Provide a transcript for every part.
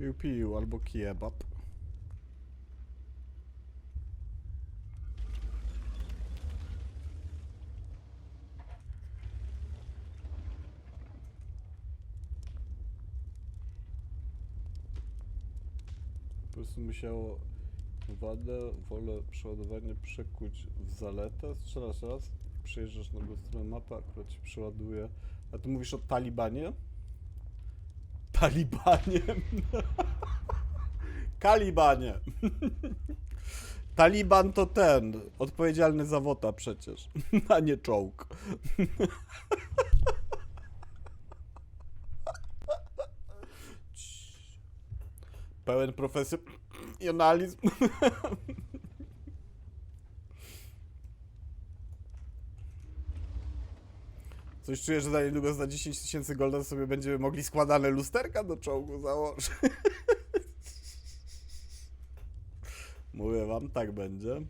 Piu piu albo kebab. Po prostu musiało wadę, wolę przeładowanie przekuć w zaletę. Strzelasz raz, przejeżdżasz na drugą stronę mapy, akurat ci przeładuje. A ty mówisz o Talibanie? Talibanie. Kalibanie. Taliban to ten, odpowiedzialny za WOTA przecież, a nie czołg. Pełen profesjonalizm. Coś czuję, że za niedługo za 10 tysięcy golda sobie będziemy mogli składane lusterka do czołgu założyć. Mówię wam, tak będzie.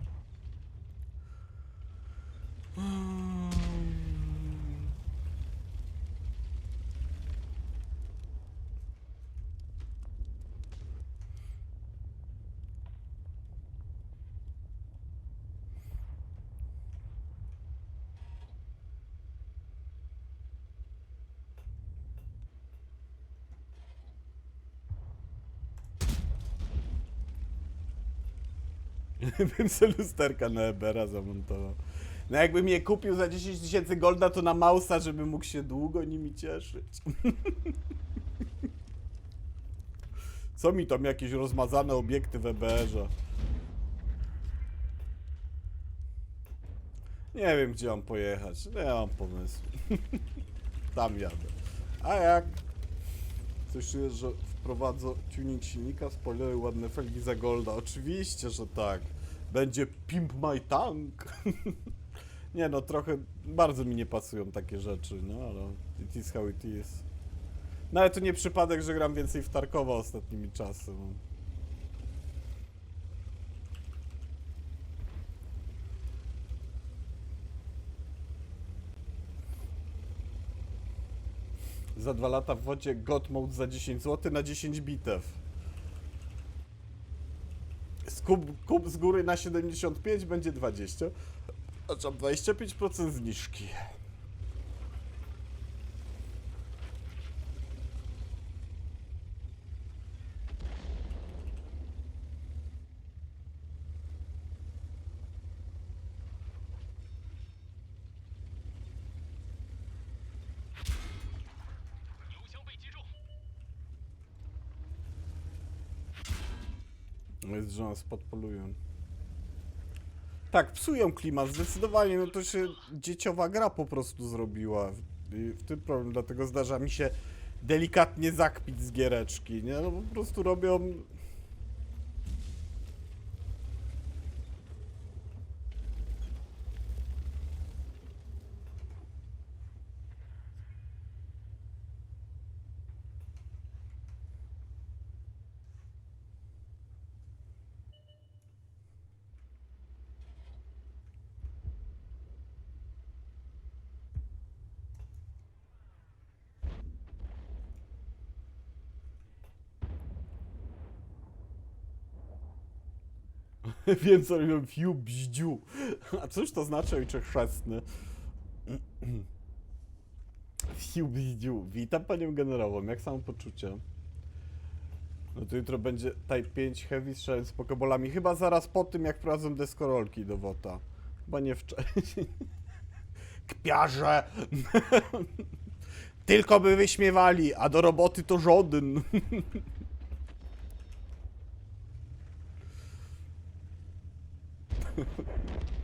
bym sobie lusterka na Ebera zamontował. No jakbym je kupił za 10 tysięcy golda, to na Mausa, żeby mógł się długo nimi cieszyć. Co mi tam jakieś rozmazane obiekty w EBR-ze? Nie wiem, gdzie mam pojechać. Nie mam pomysłu. tam jadę. A jak? Coś czuję, że wprowadzę tuning silnika, spoilery, ładne felgi za golda. Oczywiście, że tak. Będzie Pimp My Tank. nie no, trochę, bardzo mi nie pasują takie rzeczy, no ale it is how it is. No ale to nie przypadek, że gram więcej w Tarkowa ostatnimi czasy. No. Za dwa lata w wodzie God Mode za 10 zł na 10 bitew. Skup, kup z góry na 75 będzie 20. A trzeba 25% zniżki. Jest, że nas podpolują. Tak, psują klimat, zdecydowanie, no to się dzieciowa gra po prostu zrobiła. I w tym problem, dlatego zdarza mi się delikatnie zakpić z giereczki, nie? No po prostu robią... Wiem co robią fiu bździu. A cóż to znaczy ojcze chrzestny? Fiu bździu. Witam panią generałą, jak samopoczucie? No to jutro będzie Type 5 Heavy strzelając z pokebolami. Chyba zaraz po tym, jak wprowadzą deskorolki do WOTA. Chyba nie wcześniej. Kpiarze! Tylko by wyśmiewali, a do roboty to żaden.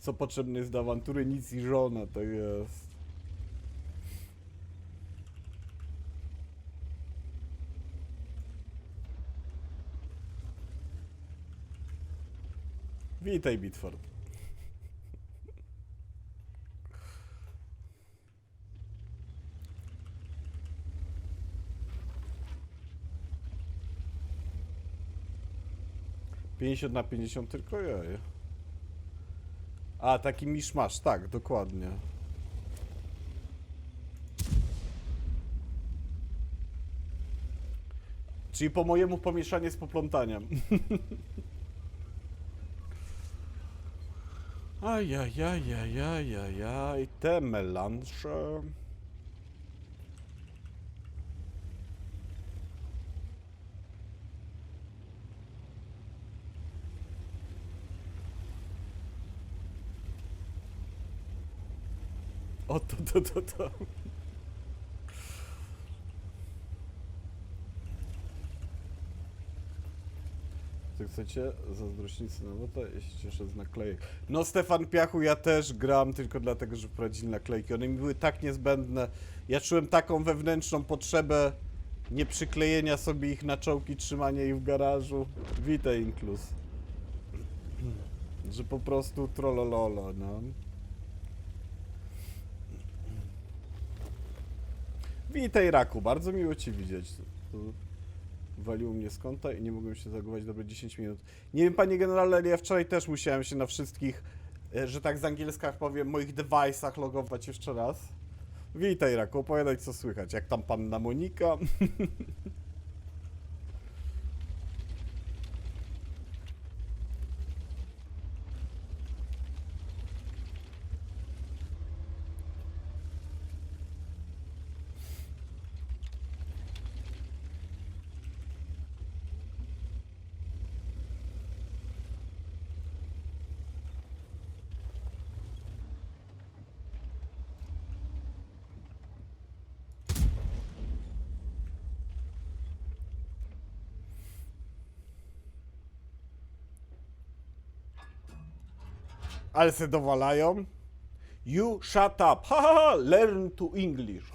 Co potrzebne jest do awantury? Nic i żona, to jest. Witaj, Bitford. 50 na 50 tylko jaje. A, taki miszmasz, tak, dokładnie. Czyli po mojemu pomieszanie z poplątaniem. Ajajajajajajaj, te melanże. O, to, to, to, to. Co chcecie? Zazdrośnicy na lota? Ja się cieszę z naklejek. No Stefan Piachu, ja też gram tylko dlatego, że wprowadzili naklejki. One mi były tak niezbędne. Ja czułem taką wewnętrzną potrzebę nie przyklejenia sobie ich na czołgi, trzymania ich w garażu. Witaj, Inklus. Że po prostu trollololo, no. Witaj, Raku, bardzo miło Cię widzieć. Tu Waliło mnie z konta i nie mogłem się zagować dobre 10 minut. Nie wiem, panie generale, ale ja wczoraj też musiałem się na wszystkich, e, że tak z angielska powiem, moich device'ach logować jeszcze raz. Witaj, Raku, opowiadaj co słychać. Jak tam panna Monika? Ale se dowalają. You shut up. Ha, ha, ha. Learn to English.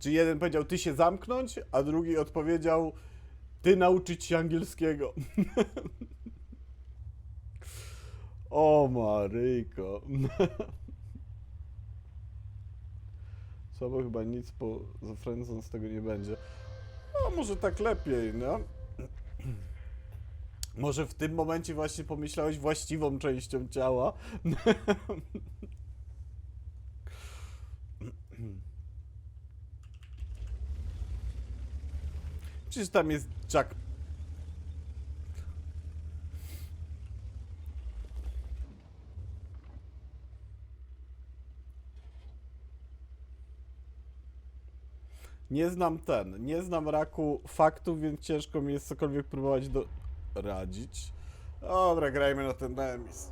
Czy jeden powiedział ty się zamknąć, a drugi odpowiedział ty nauczyć się angielskiego. o Maryjko. Słabo chyba nic po z tego nie będzie. No może tak lepiej, no. Może w tym momencie właśnie pomyślałeś właściwą częścią ciała. Przecież tam jest Jack. Nie znam ten, nie znam raku faktów, więc ciężko mi jest cokolwiek próbować do radzić. Dobra, grajmy na ten remis.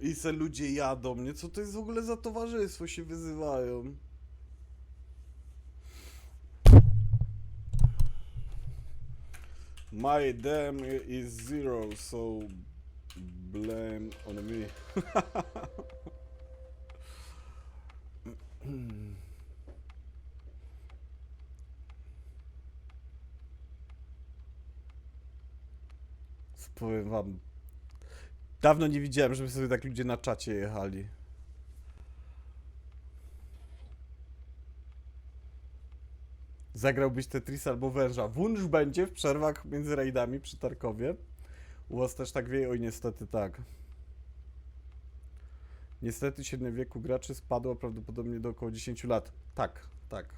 I se ludzie jadą mnie. Co to jest w ogóle za towarzystwo? Się wyzywają. My dam is zero, so blame on me. Powiem wam. Dawno nie widziałem, żeby sobie tak ludzie na czacie jechali. Zagrałbyś Tetris albo węża. Wunsz będzie w przerwach między rajdami przy Tarkowie. U was też tak wieje? Oj, niestety tak. Niestety średnie wieku graczy spadło prawdopodobnie do około 10 lat. Tak, tak.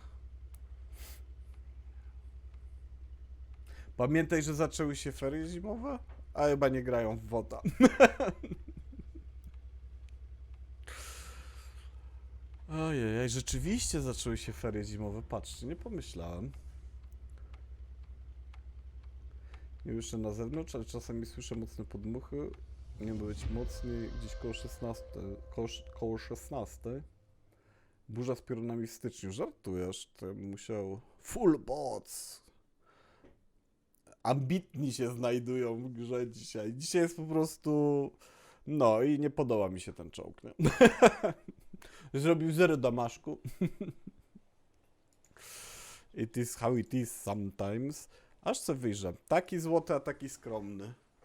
Pamiętaj, że zaczęły się ferie zimowe? A chyba nie grają w WOTA. Ojej, rzeczywiście zaczęły się ferie zimowe. Patrzcie, nie pomyślałem. Nie jeszcze na zewnątrz, ale czasami słyszę mocne podmuchy. Nie być mocniej, gdzieś koło 16. Koło, koło 16. Burza z piorunami w styczniu. Żartujesz? To musiał. Full bots! Ambitni się znajdują w grze dzisiaj. Dzisiaj jest po prostu. No i nie podoba mi się ten czołg. Nie? Zrobił zero damaszku. It is how it is sometimes. Aż co wyjrzę. Taki złoty, a taki skromny.